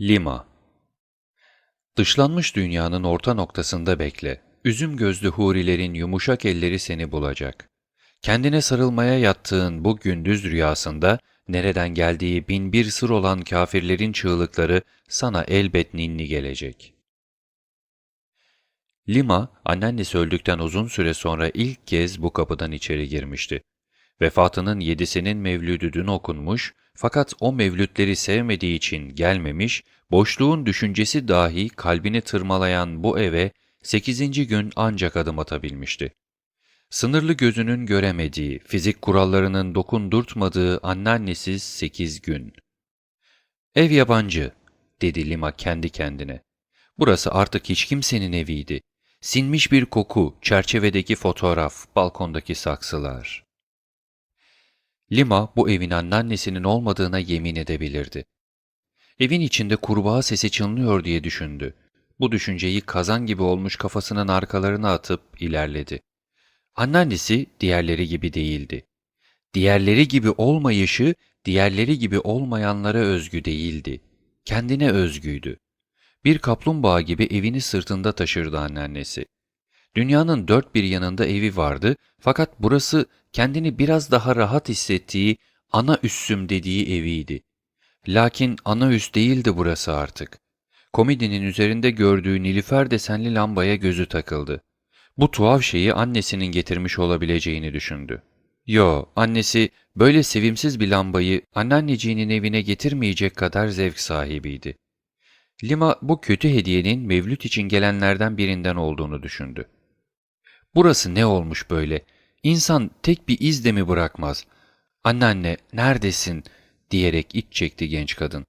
Lima Dışlanmış dünyanın orta noktasında bekle. Üzüm gözlü hurilerin yumuşak elleri seni bulacak. Kendine sarılmaya yattığın bu gündüz rüyasında nereden geldiği bin bir sır olan kafirlerin çığlıkları sana elbet ninni gelecek. Lima, anneannesi öldükten uzun süre sonra ilk kez bu kapıdan içeri girmişti. Vefatının yedisinin mevlüdü dün okunmuş fakat o mevlütleri sevmediği için gelmemiş, boşluğun düşüncesi dahi kalbini tırmalayan bu eve sekizinci gün ancak adım atabilmişti. Sınırlı gözünün göremediği, fizik kurallarının dokundurtmadığı anneannesiz sekiz gün. Ev yabancı, dedi Lima kendi kendine. Burası artık hiç kimsenin eviydi. Sinmiş bir koku, çerçevedeki fotoğraf, balkondaki saksılar. Lima bu evin anneannesinin olmadığına yemin edebilirdi. Evin içinde kurbağa sesi çınlıyor diye düşündü. Bu düşünceyi kazan gibi olmuş kafasının arkalarına atıp ilerledi. Anneannesi diğerleri gibi değildi. Diğerleri gibi olmayışı, diğerleri gibi olmayanlara özgü değildi. Kendine özgüydü. Bir kaplumbağa gibi evini sırtında taşırdı anneannesi. Dünyanın dört bir yanında evi vardı fakat burası kendini biraz daha rahat hissettiği, ana üssüm dediği eviydi. Lakin ana üs değildi burası artık. Komedinin üzerinde gördüğü nilüfer desenli lambaya gözü takıldı. Bu tuhaf şeyi annesinin getirmiş olabileceğini düşündü. Yo, annesi böyle sevimsiz bir lambayı anneanneciğinin evine getirmeyecek kadar zevk sahibiydi. Lima bu kötü hediyenin mevlüt için gelenlerden birinden olduğunu düşündü. Burası ne olmuş böyle? İnsan tek bir iz de mi bırakmaz? Anneanne, neredesin? diyerek iç çekti genç kadın.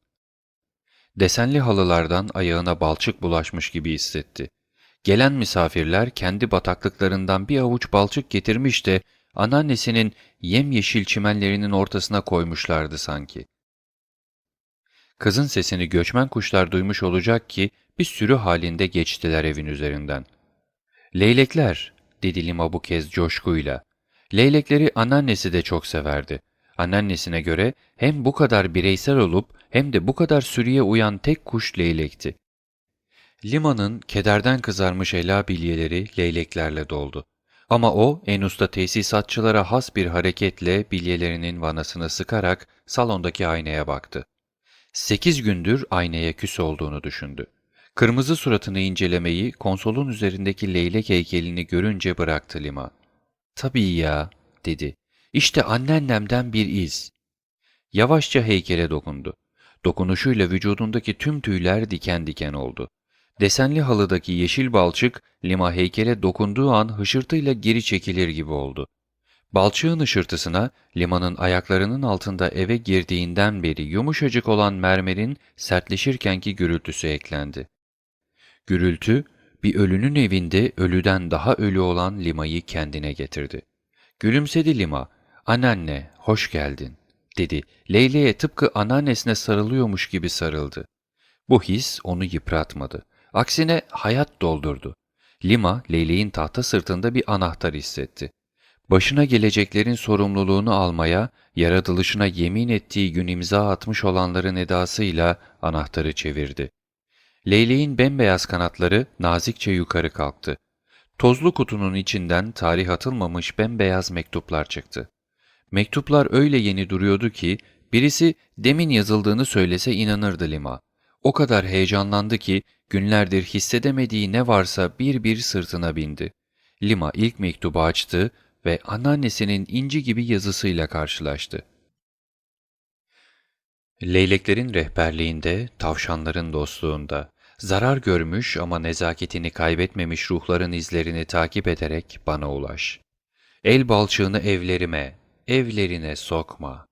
Desenli halılardan ayağına balçık bulaşmış gibi hissetti. Gelen misafirler kendi bataklıklarından bir avuç balçık getirmiş de anneannesinin yemyeşil çimenlerinin ortasına koymuşlardı sanki. Kızın sesini göçmen kuşlar duymuş olacak ki bir sürü halinde geçtiler evin üzerinden. Leylekler, dedi Lima bu kez coşkuyla. Leylekleri anneannesi de çok severdi. Anneannesine göre hem bu kadar bireysel olup hem de bu kadar sürüye uyan tek kuş leylekti. Lima'nın kederden kızarmış ela bilyeleri leyleklerle doldu. Ama o en usta tesisatçılara has bir hareketle bilyelerinin vanasını sıkarak salondaki aynaya baktı. Sekiz gündür aynaya küs olduğunu düşündü. Kırmızı suratını incelemeyi konsolun üzerindeki leylek heykelini görünce bıraktı Lima. Tabii ya, dedi. İşte anneannemden bir iz. Yavaşça heykele dokundu. Dokunuşuyla vücudundaki tüm tüyler diken diken oldu. Desenli halıdaki yeşil balçık Lima heykele dokunduğu an hışırtıyla geri çekilir gibi oldu. Balçığın ışırtısına limanın ayaklarının altında eve girdiğinden beri yumuşacık olan mermerin sertleşirkenki gürültüsü eklendi. Gürültü, bir ölünün evinde ölüden daha ölü olan Lima'yı kendine getirdi. Gülümsedi Lima, anneanne hoş geldin, dedi. Leyle'ye tıpkı anneannesine sarılıyormuş gibi sarıldı. Bu his onu yıpratmadı. Aksine hayat doldurdu. Lima, Leyleğin tahta sırtında bir anahtar hissetti. Başına geleceklerin sorumluluğunu almaya, yaratılışına yemin ettiği gün imza atmış olanların edasıyla anahtarı çevirdi. Leyleğin bembeyaz kanatları nazikçe yukarı kalktı. Tozlu kutunun içinden tarih atılmamış bembeyaz mektuplar çıktı. Mektuplar öyle yeni duruyordu ki birisi demin yazıldığını söylese inanırdı Lima. O kadar heyecanlandı ki günlerdir hissedemediği ne varsa bir bir sırtına bindi. Lima ilk mektubu açtı ve anneannesinin inci gibi yazısıyla karşılaştı. Leyleklerin rehberliğinde, tavşanların dostluğunda, zarar görmüş ama nezaketini kaybetmemiş ruhların izlerini takip ederek bana ulaş. El balçığını evlerime, evlerine sokma.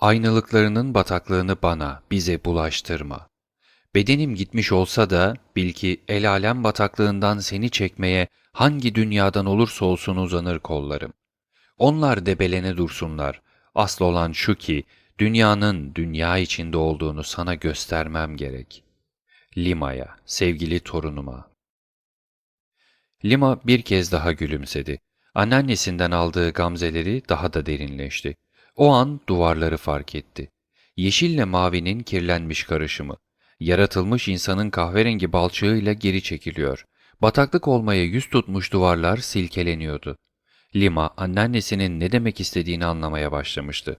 Aynalıklarının bataklığını bana, bize bulaştırma. Bedenim gitmiş olsa da bil ki el alem bataklığından seni çekmeye hangi dünyadan olursa olsun uzanır kollarım. Onlar debelene dursunlar. Asıl olan şu ki dünyanın dünya içinde olduğunu sana göstermem gerek. Lima'ya, sevgili torunuma. Lima bir kez daha gülümsedi. Anneannesinden aldığı gamzeleri daha da derinleşti. O an duvarları fark etti. Yeşille mavinin kirlenmiş karışımı. Yaratılmış insanın kahverengi balçığıyla geri çekiliyor. Bataklık olmaya yüz tutmuş duvarlar silkeleniyordu. Lima, anneannesinin ne demek istediğini anlamaya başlamıştı.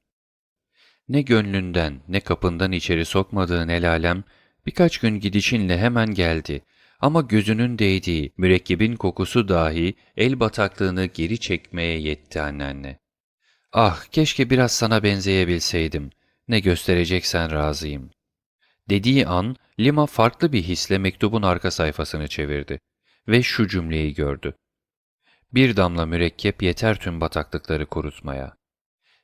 Ne gönlünden ne kapından içeri sokmadığın el alem, birkaç gün gidişinle hemen geldi. Ama gözünün değdiği mürekkebin kokusu dahi el bataklığını geri çekmeye yetti anneanne. Ah, keşke biraz sana benzeyebilseydim. Ne göstereceksen razıyım. Dediği an Lima farklı bir hisle mektubun arka sayfasını çevirdi ve şu cümleyi gördü. Bir damla mürekkep yeter tüm bataklıkları kurutmaya.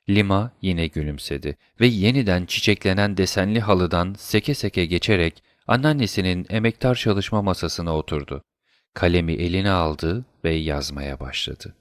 Lima yine gülümsedi ve yeniden çiçeklenen desenli halıdan seke seke geçerek anneannesinin emektar çalışma masasına oturdu. Kalemi eline aldı ve yazmaya başladı.